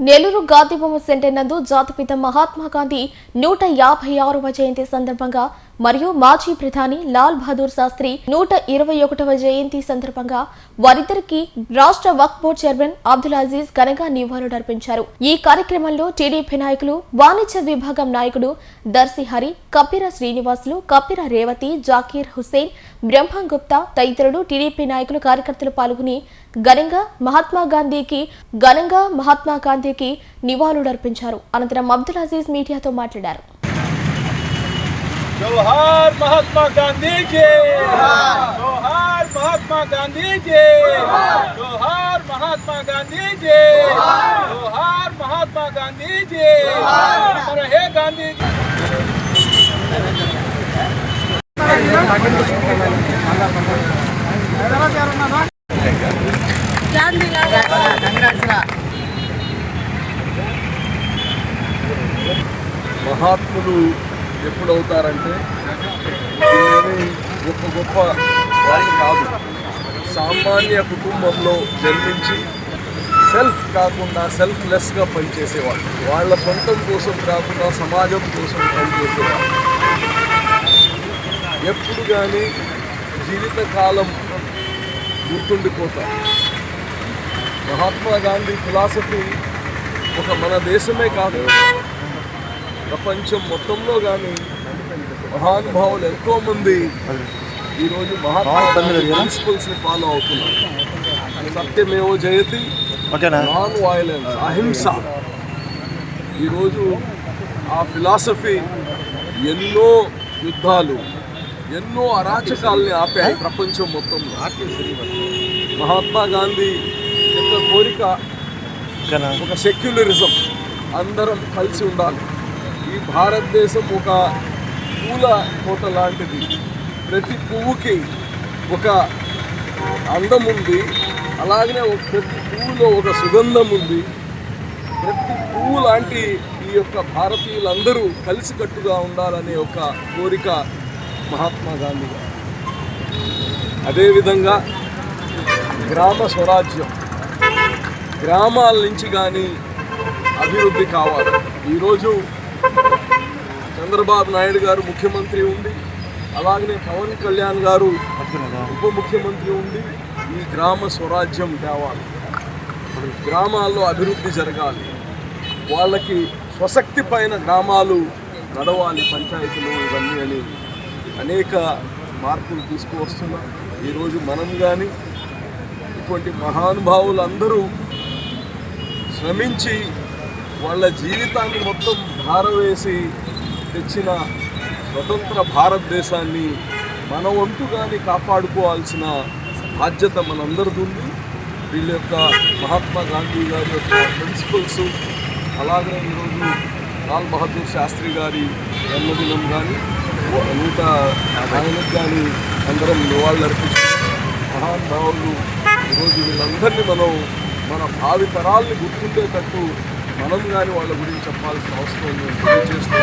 Nellore Gandhibomma centre నందు జాతిపిత మహాత్మా గాంధీ నూట యాభై ఆరవ జయంతి సందర్భంగా మరియు మాజీ ప్రధాని లాల్ బహదూర్ శాస్త్రి నూట ఇరవై ఒకటవ జయంతి సందర్భంగా వారిద్దరికి రాష్ట్ర వక్ఫ్ బోర్డు చైర్మన్ అబ్దుల్ అజీజ్ ఘనంగా నివాళులర్పించారు ఈ కార్యక్రమంలో టీడీపీ నాయకులు వాణిజ్య విభాగం నాయకుడు దర్శి హరి కపిర శ్రీనివాసులు కపిర రేవతి జాకీర్ హుస్సేన్ బ్రహ్మం గుప్తా తదితరులు టీడీపీ నాయకులు కార్యకర్తలు పాల్గొని ఘనంగా మహాత్మా గాంధీకి ఘనంగా మహాత్మా గాంధీకి నివాళులర్పించారు అనంతరం అబ్దుల్ అజీజ్ మీడియాతో మాట్లాడారు. जोहार महात्मा गांधी जी जोहार महात्मा गांधी जी जोहार महात्मा गांधी जी जोहार महात्मा गांधी जी अमर हे गांधी जी। ఎప్పుడు ఎప్పుడవుతారంటే వీళ్ళేమి గొప్ప గొప్ప వాళ్ళు కాదు. సామాన్య కుటుంబంలో జన్మించి సెల్ఫ్ కాకుండా సెల్ఫ్లెస్గా పనిచేసేవాళ్ళు. వాళ్ళ సొంతం కోసం కాకుండా సమాజం కోసం పనిచేసేవాళ్ళు. ఎప్పుడు కానీ జీవితకాలం గుర్తుండిపోతారు. మహాత్మా గాంధీ ఫిలాసఫీ ఒక మన దేశమే కాదు. ప్రపంచం మొత్తంలో కానీ మహానుభావులు ఎంతో మంది ఈరోజు మహాత్మా గాంధీ ప్రిన్సిపల్స్ని ఫాలో అవుతున్నారు. సత్యమేవో జయతి నాన్ వైలెన్స్ అహింస. ఈరోజు ఆ ఫిలాసఫీ ఎన్నో యుద్ధాలు ఎన్నో అరాచకాల్ని ఆపాయి ప్రపంచం మొత్తంలో. మహాత్మా గాంధీ యొక్క కోరిక ఒక సెక్యులరిజం అందరం కలిసి ఉండాలి. ఈ భారతదేశం ఒక పూల కోట లాంటిది. ప్రతి పువ్వుకి ఒక అందం ఉంది. అలాగనే ప్రతి పువ్వులో ఒక సుగంధం ఉంది. ప్రతి పువ్వు లాంటి ఈ యొక్క భారతీయులందరూ కలిసికట్టుగా ఉండాలనే ఒక కోరిక మహాత్మా గాంధీ గారు. అదేవిధంగా గ్రామ స్వరాజ్యం. గ్రామాల నుంచి కానీ అభివృద్ధి కావాలి. ఈరోజు చంద్రబాబు నాయుడు గారు ముఖ్యమంత్రి ఉండి అలాగనే పవన్ కళ్యాణ్ గారు ఉప ముఖ్యమంత్రి ఉండి ఈ గ్రామ స్వరాజ్యం తేవాలి. గ్రామాల్లో అభివృద్ధి జరగాలి. వాళ్ళకి స్వశక్తి పైన గ్రామాలు నడవాలి పంచాయతీలు ఇవన్నీ అని అనేక మార్పులు తీసుకువస్తున్నాం. ఈరోజు మనం కానీ ఇటువంటి మహానుభావులందరూ శ్రమించి వాళ్ళ జీవితాన్ని మొత్తం భారవేసి తెచ్చిన స్వతంత్ర భారతదేశాన్ని మన వంతుగాని కాపాడుకోవాల్సిన బాధ్యత మనందరిది ఉంది. వీళ్ళ యొక్క మహాత్మా గాంధీ గారి యొక్క ప్రిన్సిపల్స్ అలాగే ఈరోజు లాల్ బహదూర్ శాస్త్రి గారి జన్మదినం కానీ నూట ఆయనకు కానీ అందరం నివాళులు అర్పించుకున్నాం మహానుభావులు ఈరోజు వీళ్ళందరినీ మనం మన భావి తరాల్ని గుర్తుండేటట్టు మనం కానీ వాళ్ళ గురించి చెప్పాల్సిన అవసరం ఉంది తెలియజేస్తూ